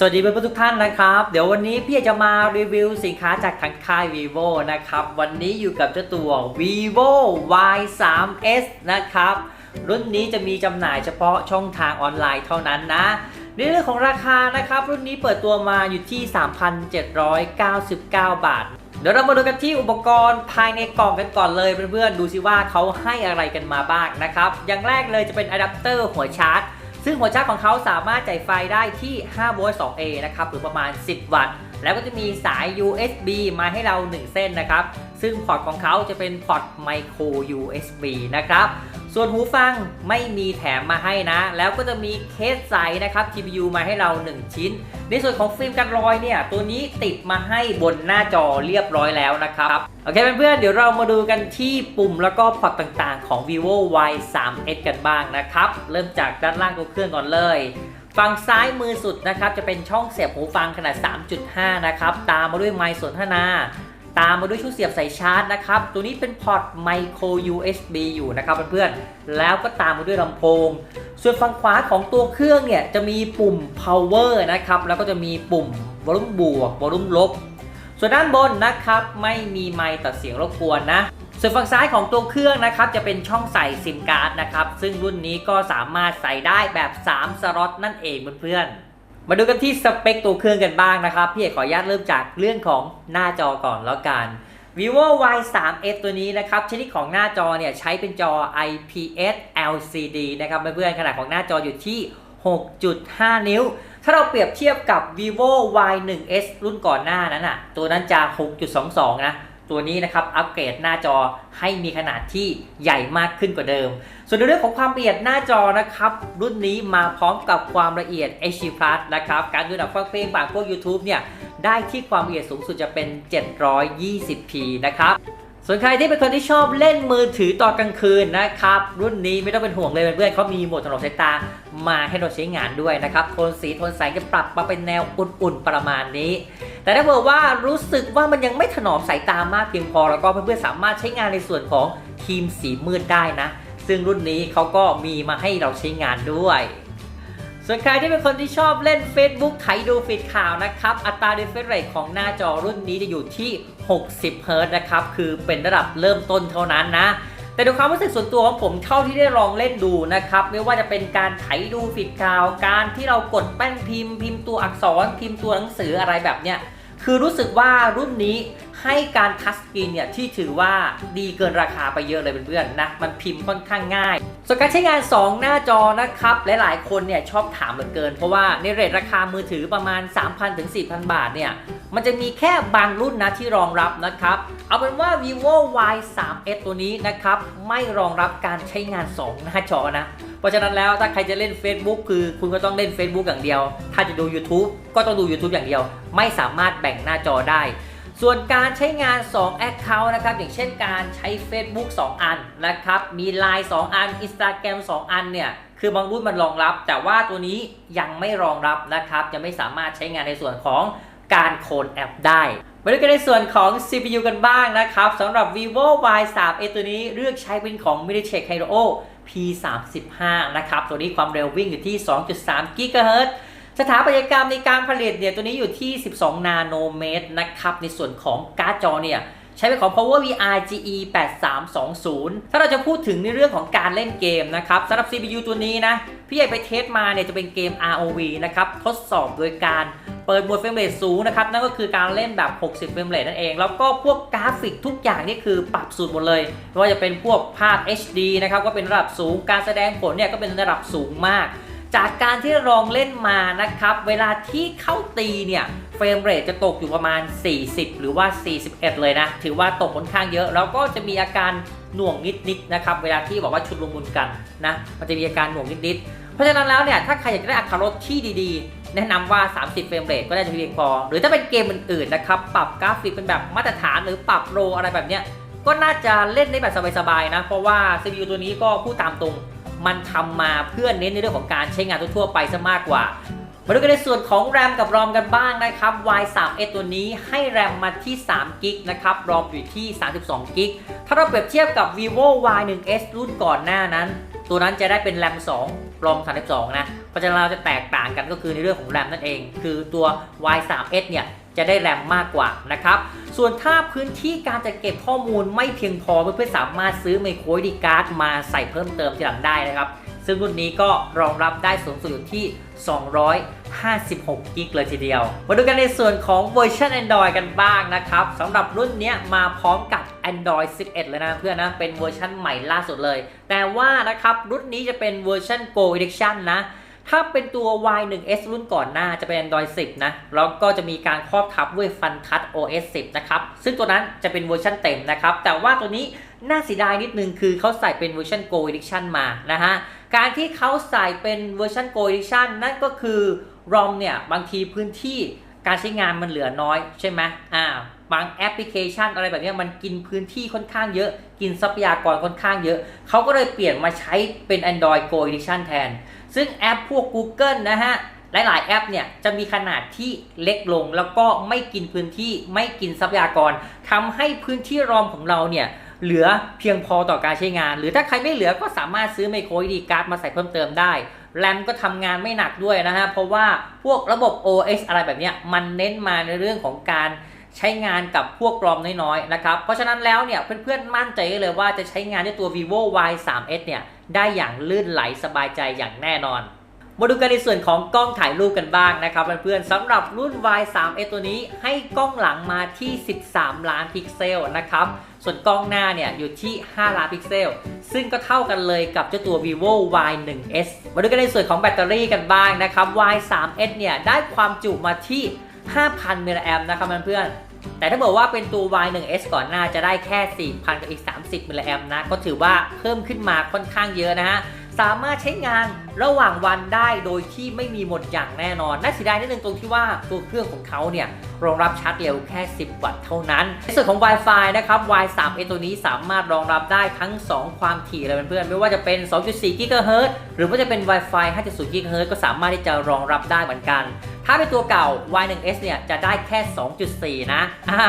สวัสดีเพื่อนๆทุกท่านนะครับ เดี๋ยววันนี้พี่จะมารีวิวสินค้าจากทางค่าย vivo นะครับ วันนี้อยู่กับเจ้าตัว vivo y 3 s นะครับ รุ่นนี้จะมีจำหน่ายเฉพาะช่องทางออนไลน์เท่านั้นนะในเรื่องของราคานะครับ รุ่นนี้เปิดตัวมาอยู่ที่ 3,799 บาท เดี๋ยวเรามาดูกันที่อุปกรณ์ภายในกล่องกันก่อนเลยเพื่อนๆดูสิว่าเขาให้อะไรกันมาบ้างนะครับ อย่างแรกเลยจะเป็นอะแดปเตอร์หัวชาร์จ ซึ่งหัวชาร์จของเขาสามารถจ่ายไฟได้ที่ 5 โวลต์ 2A นะครับ หรือประมาณ 10 วัตต์ แล้วก็จะมีสาย USB มาให้เรา 1 เส้นนะครับ ซึ่งพอร์ตของเขาจะเป็นพอร์ตไมโคร USB นะครับ ส่วนหูฟังไม่มีแถมมาให้นะ แล้วก็จะมีเคสใสนะครับ TPU มาให้เรา 1 ชิ้น ในส่วนของฟิล์มกันรอยเนี่ย ตัวนี้ติดมาให้บนหน้าจอเรียบร้อยแล้วนะครับโอเคเพื่อนๆเดี๋ยวเรามาดูกันที่ปุ่มแล้วก็พอร์ตต่างๆของ vivo y 3 s กันบ้างนะครับ เริ่มจากด้านล่างตัวเครื่องก่อนเลยฝั่งซ้ายมือสุดนะครับจะเป็นช่องเสียบหูฟังขนาด 3.5 นะครับ ตามมาด้วยไมค์สนทนา ตามมาด้วยชุดเสียบสายชาร์จนะครับ ตัวนี้เป็นพอร์ตไมโคร USB อยู่นะครับเพื่อนๆ แล้วก็ตามมาด้วยลำโพง ส่วนฝั่งขวาของตัวเครื่องเนี่ยจะมีปุ่ม power นะครับ แล้วก็จะมีปุ่มวอลุ่มบวกวอลุ่มลบ ส่วนด้านบนนะครับไม่มีไมค์ตัดเสียงรบกวนนะ ส่วนฝั่งซ้ายของตัวเครื่องนะครับจะเป็นช่องใส่ซิมการ์ดนะครับ ซึ่งรุ่นนี้ก็สามารถใส่ได้แบบ 3 สล็อตนั่นเองเพื่อนๆ มาดูกันที่สเปคตัวเครื่องกันบ้างนะครับ พี่เอกขออนุญาตเริ่มจากเรื่องของหน้าจอก่อนแล้วกัน vivo y 3 s ตัวนี้นะครับ ชนิดของหน้าจอเนี่ยใช้เป็นจอ IPS LCD นะครับเพื่อนๆขนาดของหน้าจออยู่ที่ 6.5 นิ้ว ถ้าเราเปรียบเทียบกับ vivo y 1 s รุ่นก่อนหน้านั้นอะ ตัวนั้นจะ 6.22 นะ ตัวนี้นะครับ อัปเกรดหน้าจอให้มีขนาดที่ใหญ่มากขึ้นกว่าเดิม ส่วนในเรื่องของความละเอียดหน้าจอนะครับ รุ่นนี้มาพร้อมกับความละเอียด HD Plus นะครับ การดูหนังฟังเพลงผ่านพวก YouTube เนี่ย ได้ที่ความละเอียดสูงสุดจะเป็น 720p นะครับส่วนใครที่เป็นคนที่ชอบเล่นมือถือตอนกลางคืนนะครับ รุ่นนี้ไม่ต้องเป็นห่วงเลยเพื่อนๆเขามีโหมดถนอมสายตามาให้เราใช้งานด้วยนะครับโทนสีโทนแสงจะปรับมาเป็นแนวอุ่นๆประมาณนี้ แต่ถ้าเกิดว่ารู้สึกว่ามันยังไม่ถนอมสายตามากเพียงพอแล้วก็เพื่อนๆสามารถใช้งานในส่วนของทีมสีมืดได้นะ ซึ่งรุ่นนี้เขาก็มีมาให้เราใช้งานด้วย ส่วนใครที่เป็นคนที่ชอบเล่น Facebook ไถดูฟีดข่าวนะครับ อัตรา refresh rate ของหน้าจอรุ่นนี้จะอยู่ที่ 60 Hz นะครับ คือเป็นระดับเริ่มต้นเท่านั้นนะ แต่ดูความรู้สึกส่วนตัวของผมเท่าที่ได้ลองเล่นดูนะครับ ไม่ว่าจะเป็นการไถดูฟีดข่าว การที่เรากดแป้นพิมพ์ พิมพ์ตัวอักษร พิมพ์ตัวหนังสืออะไรแบบเนี้ย คือรู้สึกว่ารุ่นนี้ ให้การทัชสกรีนเนี่ยที่ถือว่าดีเกินราคาไปเยอะเลยเพื่อนๆนะมันพิมพ์ค่อนข้างง่าย ส่วนการใช้งาน 2 หน้าจอนะครับหลายๆ คนเนี่ยชอบถามเหลือเกิน เพราะว่าในเรทราคามือถือประมาณ 3,000ถึง4,000 บาทเนี่ยมันจะมีแค่บางรุ่นนะที่รองรับนะครับ เอาเป็นว่า vivo y 3 s ตัวนี้นะครับไม่รองรับการใช้งาน 2 หน้าจอนะเพราะฉะนั้นแล้วถ้าใครจะเล่น Facebook คือคุณก็ต้องเล่น Facebook อย่างเดียว ถ้าจะดู YouTube ก็ต้องดู YouTube อย่างเดียว ไม่สามารถแบ่งหน้าจอได้ ส่วนการใช้งาน 2 Account นะครับ อย่างเช่นการใช้ Facebook 2 อันนะครับ มี Line 2 อัน Instagram 2 อันเนี่ย คือบางรุ่นมันรองรับ แต่ว่าตัวนี้ยังไม่รองรับนะครับ ยังไม่สามารถใช้งานในส่วนของการโคลนแอปได้มาดูกันในส่วนของ CPU กันบ้างนะครับสำหรับ vivo y 3 a ตัวนี้เลือกใช้เป็นของ MediaTek Helio P35 นะครับ ตัวนี้ความเร็ววิ่งอยู่ที่ 2.3 GHz สถาปัตยกรรมในการผลิตเนี่ยตัวนี้อยู่ที่ 12 นาโนเมตรนะครับ ในส่วนของการ์ดจอเนี่ยใช้เป็นของ Power VR GE 8320 ถ้าเราจะพูดถึงในเรื่องของการเล่นเกมนะครับสำหรับ CPU ตัวนี้นะ พี่ใหญ่ไปเทสมาเนี่ยจะเป็นเกม ROV นะครับ ทดสอบโดยการเปิดโหมดเฟรมเรทสูงนะครับ นั่นก็คือการเล่นแบบ 60 เฟรมเรทนั่นเอง แล้วก็พวกกราฟิกทุกอย่างนี่คือปรับสูตรหมดเลยไม่ว่าจะเป็นพวกภาพ HD นะครับก็เป็นระดับสูงการแสดงผลเนี่ยก็เป็นระดับสูงมาก จากการที่ลองเล่นมานะครับ เวลาที่เข้าตีเนี่ยเฟรมเรทจะตกอยู่ประมาณ 40 หรือว่า 41 เลยนะ ถือว่าตกค่อนข้างเยอะ แล้วก็จะมีอาการหน่วงนิดๆนะครับ เวลาที่บอกว่าชุดลงมุนกันนะ มันจะมีอาการหน่วงนิดๆ เพราะฉะนั้นแล้วเนี่ย ถ้าใครอยากจะได้อัตราลดที่ดีๆ แนะนำว่า 30 เฟรมเรทก็ได้จะเพียงพอ หรือถ้าเป็นเกมอื่นๆ นะครับ ปรับกราฟิกเป็นแบบมาตรฐานหรือปรับโรอะไรแบบเนี้ย ก็น่าจะเล่นได้แบบสบายๆ นะ เพราะว่า CPU ตัวนี้ก็พูดตามตรง มันทำมาเพื่อเน้นในเรื่องของการใช้งานทั่วไปซะมากกว่า มาดูกันในส่วนของ RAM กับ ROM กันบ้างนะครับ Y3S ตัวนี้ให้ RAM มาที่3 g b นะครับ ROM อยู่ที่32 g b ถ้าเราเปรียบเทียบกับ vivo Y1S รุ่นก่อนหน้านั้น ตัวนั้นจะได้เป็น RAM 2 ROM 32 นะ เพราะฉะนั้นเราจะแตกต่างกันก็คือในเรื่องของ RAM นั่นเอง คือตัว Y3S เนี่ย จะได้แรมมากกว่านะครับ ส่วนถ้าพื้นที่การจัดเก็บข้อมูลไม่เพียงพอเพื่อนๆสามารถซื้อไมโครดีการ์ดมาใส่เพิ่มเติมทีหลังได้นะครับ ซึ่งรุ่นนี้ก็รองรับได้สูงสุดอยู่ที่ 256 กิกเลยทีเดียว มาดูกันในส่วนของเวอร์ชัน Android กันบ้างนะครับสำหรับรุ่นนี้มาพร้อมกับ Android 11 เลยนะเพื่อนนะ เป็นเวอร์ชันใหม่ล่าสุดเลย แต่ว่านะครับรุ่นนี้จะเป็นเวอร์ชัน Go Edition นะ ถ้าเป็นตัว Y1S รุ่นก่อนหน้าจะเป็น Android 10 นะ แล้วก็จะมีการครอบทับด้วย f u n t o u c OS 10 นะครับ ซึ่งตัวนั้นจะเป็นเวอร์ชันเต็มนะครับ แต่ว่าตัวนี้น่าเสียดายนิดนึงคือเขาใส่เป็นเวอร์ชัน Go Edition มานะฮะ การที่เขาใส่เป็นเวอร์ชัน Go Edition นั่นก็คือ ROM เนี่ย บางทีพื้นที่การใช้งานมันเหลือน้อยใช่ไหมอ่าบางแอปพลิเคชันอะไรแบบนี้มันกินพื้นที่ค่อนข้างเยอะ กินทรัพยากรค่อนข้างเยอะ เขาก็เลยเปลี่ยนมาใช้เป็น Android Go Edition แทน ซึ่งแอปพวก Google นะฮะหลาย ๆ แอปเนี่ยจะมีขนาดที่เล็กลงแล้วก็ไม่กินพื้นที่ไม่กินทรัพยากรทำให้พื้นที่รอมของเราเนี่ยเหลือเพียงพอต่อการใช้งาน หรือถ้าใครไม่เหลือก็สามารถซื้อไมโครดีการ์ดมาใส่เพิ่มเติมได้แรมก็ทำงานไม่หนักด้วยนะฮะ เพราะว่าพวกระบบ OS อะไรแบบนี้มันเน้นมาในเรื่องของการใช้งานกับพวกรอมน้อย ๆ นะครับ เพราะฉะนั้นแล้วเนี่ยเพื่อน ๆ มั่นใจเลยว่าจะใช้งานด้วยตัว vivo y 3 s เนี่ย ได้อย่างลื่นไหลสบายใจอย่างแน่นอน มาดูกันในส่วนของกล้องถ่ายรูปกันบ้างนะครับเพื่อนๆสำหรับรุ่น Y3S ตัวนี้ให้กล้องหลังมาที่ 13 ล้านพิกเซลนะครับส่วนกล้องหน้าเนี่ยอยู่ที่ 5 ล้านพิกเซล ซึ่งก็เท่ากันเลยกับเจ้าตัว vivo Y1S มาดูกันในส่วนของแบตเตอรี่กันบ้างนะครับ Y3S เนี่ยได้ความจุมาที่ 5,000มิลลิแอมนะครับเพื่อนๆ แต่ถ้าบอกว่าเป็นตัว Y1S ก่อนหน้าจะได้แค่ 4,000 กับอีก 30มิลลิแอมนะ ก็ถือว่าเพิ่มขึ้นมาค่อนข้างเยอะนะฮะ สามารถใช้งานระหว่างวันได้โดยที่ไม่มีหมดอย่างแน่นอน น่าเสียดายนิดนึงตรงที่ว่าตัวเครื่องของเขาเนี่ยรองรับชาร์จเร็วแค่ 10 วัตต์เท่านั้น ในส่วนของ Wi-Fi นะครับ Y3A ตัวนี้สามารถรองรับได้ทั้ง 2 ความถี่เลยเพื่อนๆไม่ว่าจะเป็น 2.4 GHz หรือว่าจะเป็น Wi-Fi 5.0 GHz ก็สามารถที่จะรองรับได้เหมือนกัน ถ้าเป็นตัวเก่า Y1S เนี่ยจะได้แค่ 2.4 นะอ่า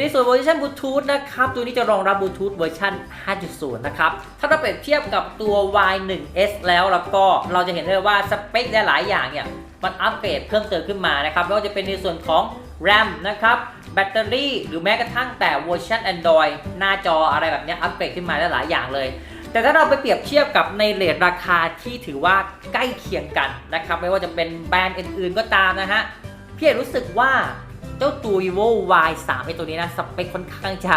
ในส่วนเวอร์ชันบลูทูธนะครับ ตัวนี้จะรองรับบลูทูธเวอร์ชัน5.0 นะครับ ถ้าเราเปรียบเทียบกับตัว Y1S แล้วแล้วก็เราจะเห็นได้ว่าสเปคได้หลายอย่างเนี่ยมันอัปเกรดเพิ่มเติมขึ้นมานะครับไม่ว่าจะเป็นในส่วนของ RAM นะครับแบตเตอรี่ หรือแม้กระทั่งแต่เวอร์ชัน Android หน้าจออะไรแบบนี้อัปเกรดขึ้นมาได้หลายอย่างเลย แต่ถ้าเราไปเปรียบเทียบกับในเรทราคาที่ถือว่าใกล้เคียงกันนะครับไม่ว่าจะเป็นแบรนด์อื่น ๆ ก็ตามนะฮะพี่รู้สึกว่า เจ้าตัว vivo y 3ไอตัวนี้นะสเปคค่อนข้างจะ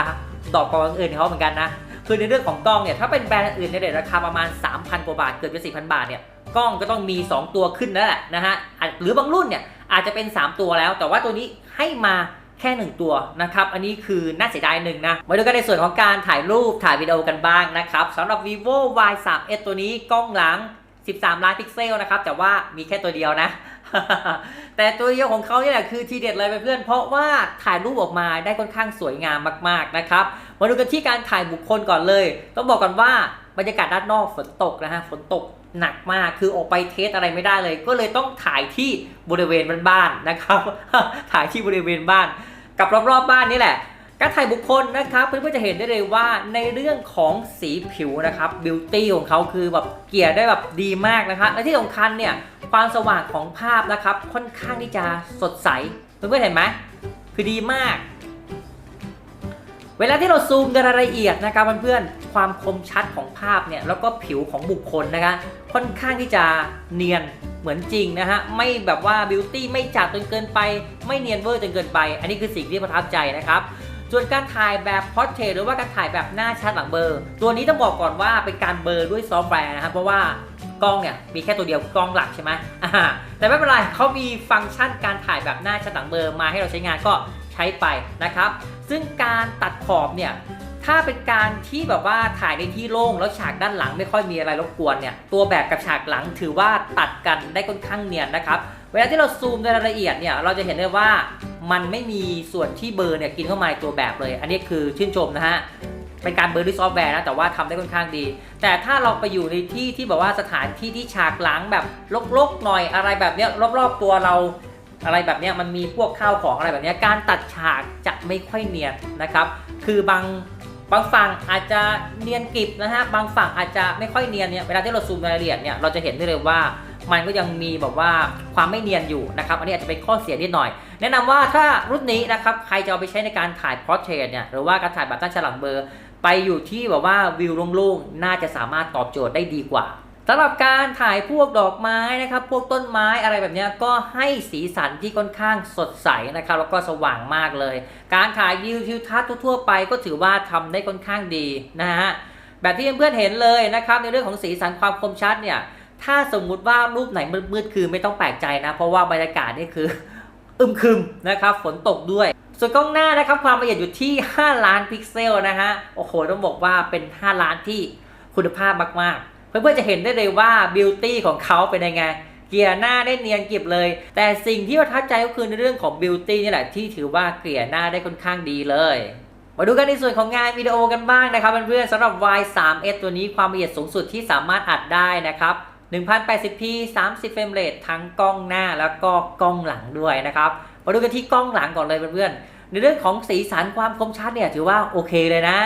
ดอกกว่าอื่นเขาเหมือนกันนะคือในเรื่องของกล้องเนี่ยถ้าเป็นแบรนด์อื่นในเรทราคาประมาณ 3,000 กว่าบาทเกือบจะ4,000 บาทเนี่ยกล้องก็ต้องมี 2 ตัวขึ้นแล้วแหละนะฮะหรือบางรุ่นเนี่ยอาจจะเป็น 3 ตัวแล้ว แต่ว่าตัวนี้ให้มาแค่ 1 ตัวนะครับ อันนี้คือน่าเสียดายหนึ่งนะ มาดูกันในส่วนของการถ่ายรูปถ่ายวิดีโอกันบ้างนะครับสำหรับ vivo y 3 s ตัวนี้กล้องหลัง 13 ล้านพิกเซลนะครับ แต่ว่ามีแค่ตัวเดียวนะ แต่ตัวเดียวของเขาเนี่ยแหละคือทีเด็ดเลยเพื่อน เพราะว่าถ่ายรูปออกมาได้ค่อนข้างสวยงามมากๆนะครับ มาดูกันที่การถ่ายบุคคลก่อนเลย ต้องบอกก่อนว่าบรรยากาศด้านนอกฝนตกนะฮะ ฝนตกหนักมาก คือออกไปเทสอะไรไม่ได้เลย ก็เลยต้องถ่ายที่บริเวณบ้านๆนะครับ ถ่ายที่บริเวณบ้าน กับรอบๆบ้านนี่แหละ การถ่ายบุคคลนะครับ เพื่อนๆจะเห็นได้เลยว่าในเรื่องของสีผิวนะครับบิวตี้ของเขาคือแบบเกลี่ยได้แบบดีมากนะครับและที่สำคัญเนี่ยความสว่างของภาพนะครับค่อนข้างที่จะสดใสเพื่อนๆเห็นไหมคือดีมาก เวลาที่เราซูมในรายละเอียดนะครับเพื่อนๆความคมชัดของภาพเนี่ยแล้วก็ผิวของบุคคลนะคะค่อนข้างที่จะเนียนเหมือนจริงนะฮะไม่แบบว่าบิวตี้ไม่จัดจนเกินไป ไม่เนียนเวอร์จนเกินไป อันนี้คือสิ่งที่ประทับใจนะครับ ส่วนการถ่ายแบบพอร์เทรตหรือว่าการถ่ายแบบหน้าชัดหลังเบอร์ตัวนี้ต้องบอกก่อนว่าเป็นการเบอร์ด้วยซอฟต์แวร์นะครับเพราะว่ากล้องเนี่ยมีแค่ตัวเดียวกล้องหลักใช่ไหมแต่ไม่เป็นไรเขามีฟังก์ชันการถ่ายแบบหน้าชัดหลังเบอร์มาให้เราใช้งานก็ใช้ไปนะครับ ซึ่งการตัดขอบเนี่ยถ้าเป็นการที่แบบว่าถ่ายในที่โล่งแล้วฉากด้านหลังไม่ค่อยมีอะไรรบกวนเนี่ยตัวแบบกับฉากหลังถือว่าตัดกันได้ค่อนข้างเนียนนะครับ เวลาที่เราซูมในรายละเอียดเนี่ยเราจะเห็นได้ว่ามันไม่มีส่วนที่เบอร์เนี่ยกินเข้ามาในตัวแบบเลย อันนี้คือชื่นชมนะฮะเป็นการเบอร์ด้วยซอฟต์แวร์นะแต่ว่าทำได้ค่อนข้างดี แต่ถ้าเราไปอยู่ในที่ที่แบบว่าสถานที่ที่ฉากหลังแบบลกๆหน่อยอะไรแบบเนี้ยรอบๆตัวเราอะไรแบบเนี้ยมันมีพวกข้าวของอะไรแบบเนี้ยการตัดฉากจะไม่ค่อยเนียนนะครับ คือบางบางฝั่งอาจจะเนียนกริบนะฮะบางฝั่งอาจจะไม่ค่อยเนียนเนี่ยเวลาที่เราซูมรายละเอียดเนี่ยเราจะเห็นได้เลยว่า มันก็ยังมีแบบว่าความไม่เนียนอยู่นะครับ อันนี้อาจจะเป็นข้อเสียนิดหน่อย แนะนำว่าถ้ารุ่นนี้นะครับใครจะเอาไปใช้ในการถ่ายพอร์เทรตเนี่ยหรือว่าการถ่ายแบบตั้งฉลังเบอร์ ไปอยู่ที่แบบว่าวิวโล่งๆน่าจะสามารถตอบโจทย์ได้ดีกว่าสำหรับการถ่ายพวกดอกไม้นะครับ พวกต้นไม้อะไรแบบนี้ก็ให้สีสันที่ค่อนข้างสดใสนะครับ แล้วก็สว่างมากเลย การถ่ายวิวทิวทัศน์ทั่วไปก็ถือว่าทำได้ค่อนข้างดีนะฮะแบบที่เพื่อนๆเห็นเลยนะครับ ในเรื่องของสีสันความคมชัดเนี่ย ถ้าสมมุติว่ารูปไหนมืดๆคือไม่ต้องแปลกใจนะ เพราะว่าบรรยากาศนี่คือ อึมครึมนะครับฝนตกด้วย ส่วนกล้องหน้านะครับความละเอียดอยู่ที่ 5 ล้านพิกเซลนะฮะโอ้โหต้องบอกว่าเป็น 5 ล้านที่คุณภาพมากๆ เพื่อนๆจะเห็นได้เลยว่าบิวตี้ของเขาเป็นยังไงเกลี่ยหน้าได้เนียนกริบเลย แต่สิ่งที่ประทับใจก็คือในเรื่องของบิวตี้นี่แหละที่ถือว่าเกลี่ยหน้าได้ค่อนข้างดีเลย มาดูกันในส่วนของงานวิดีโอกันบ้างนะครับเพื่อนๆสำหรับ Y3S ตัวนี้ความละเอียดสูงสุดที่สามารถอัดได้นะครับ 1080p 30 เฟรมเรททั้งกล้องหน้าแล้วก็กล้องหลังด้วยนะครับ มาดูกันที่กล้องหลังก่อนเลยเพื่อนๆ ในเรื่องของสีสันความคมชัดเนี่ยถือว่าโอเคเลยนะ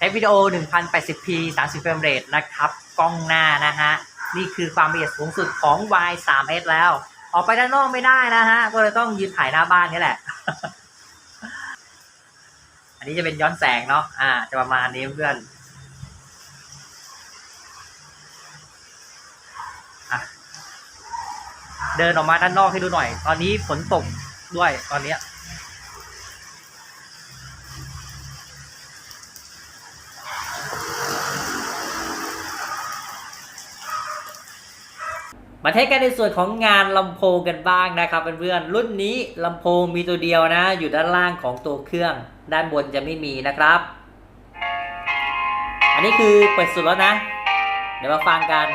ใช้วิดีโอ 1080p 30เฟรมเรทนะครับ กล้องหน้านะฮะ นี่คือความละเอียดสูงสุดของ Y3S แล้ว ออกไปด้านนอกไม่ได้นะฮะ ก็เลยต้องยืนถ่ายหน้าบ้านนี่แหละ อันนี้จะเป็นย้อนแสงเนาะ อ่า จะประมาณนี้เพื่อนอเดินออกมาด้านนอกให้ดูหน่อย ตอนนี้ฝนตกด้วยตอนเนี้ย มาเทสกันในส่วนของงานลำโพงกันบ้างนะครับเพื่อนๆรุ่นนี้ลำโพงมีตัวเดียวนะ อยู่ด้านล่างของตัวเครื่อง ด้านบนจะไม่มีนะครับ อันนี้คือเปิดสุดแล้วนะ เดี๋ยวมาฟังกัน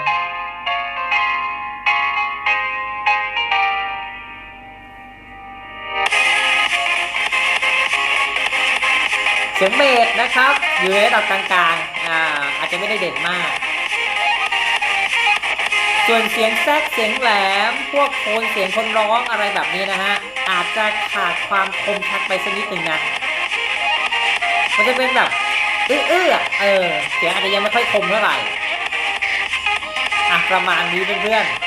เสียงเบสนะครับ อยู่ในระดับกลางๆอ่าอาจจะไม่ได้เด่นมาก ส่วนเสียงแทรกเสียงแหลม พวกโทนเสียงคนร้องอะไรแบบนี้นะฮะ อาจจะขาดความคมชัดไปสักนิดหนึ่งนะ มันจะเป็นแบบอื้ออเออ เสียงอาจจะยังไม่ค่อยคมเท่าไหร่ อะ ประมาณนี้เพื่อนๆ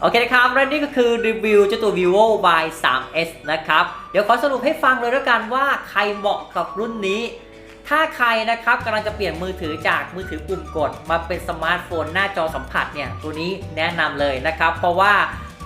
โอเคนะครับ และนี่ก็คือรีวิวเจ้าตัว vivo y 3 s นะครับ เดี๋ยวขอสรุปให้ฟังเลยแล้วกันว่าใครเหมาะกับรุ่นนี้ ถ้าใครนะครับกำลังจะเปลี่ยนมือถือจากมือถือปุ่มกด มาเป็นสมาร์ทโฟนหน้าจอสัมผัสเนี่ยตัวนี้แนะนำเลยนะครับ เพราะว่า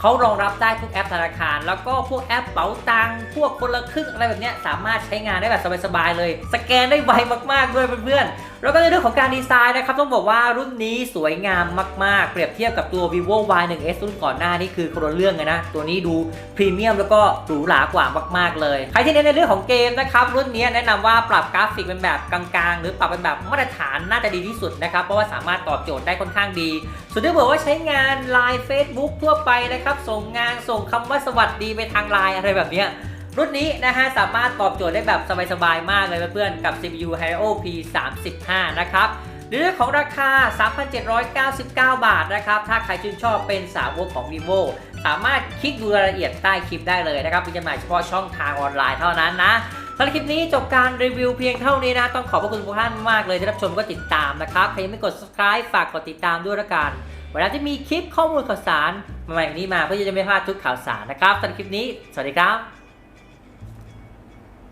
เขารองรับได้ทุกแอปธนาคาร แล้วก็พวกแอปเป๋าตังค์พวกคนละครึ่งอะไรแบบนี้สามารถใช้งานได้แบบสบายๆเลย สแกนได้ไวมากๆด้วยเพื่อนๆแล้วก็ในเรื่องของการดีไซน์นะครับต้องบอกว่ารุ่นนี้สวยงามมาก ๆ เปรียบเทียบกับตัว vivo y 1 s รุ่นก่อนหน้านี่คือคนละเรื่องเลยนะ ตัวนี้ดูพรีเมียมแล้วก็หรูหรากว่ามาก ๆ เลย ใครที่เน้นในเรื่องของเกมนะครับรุ่นนี้แนะนำว่าปรับกราฟิกเป็นแบบกลาง ๆ หรือปรับเป็นแบบมาตรฐานน่าจะดีที่สุดนะครับเพราะว่าสามารถตอบโจทย์ได้ค่อนข้างดี ส่วนที่บอกว่าใช้งาน Line Facebook ทั่วไปนะครับส่งงานส่งคำว่าสวัสดีไปทาง Line อะไรแบบเนี้ย รุ่นนี้นะฮะสามารถตอบโจทย์ได้แบบสบายๆมากเลยเพื่อนๆกับ CPU Helio P35 นะครับในเรื่องของราคา 3,799 บาทนะครับ ถ้าใครชื่นชอบเป็นสาวกของ vivo สามารถคลิกดูรายละเอียดใต้คลิปได้เลยนะครับมีจำหน่ายเฉพาะช่องทางออนไลน์เท่านั้นนะสำหรับคลิปนี้จบการรีวิวเพียงเท่านี้นะ ต้องขอบพระคุณทุกท่านมากเลยที่รับชมก็ติดตามนะครับ ใครยังไม่กด subscribe ฝากกดติดตามด้วยละกันเวลาที่มีคลิปข้อมูลข่าวสารใหม่ๆนี้มาเพื่อจะไม่พลาดทุกข่าวสารนะครับสำหรับคลิปนี้ สวัสดีครับ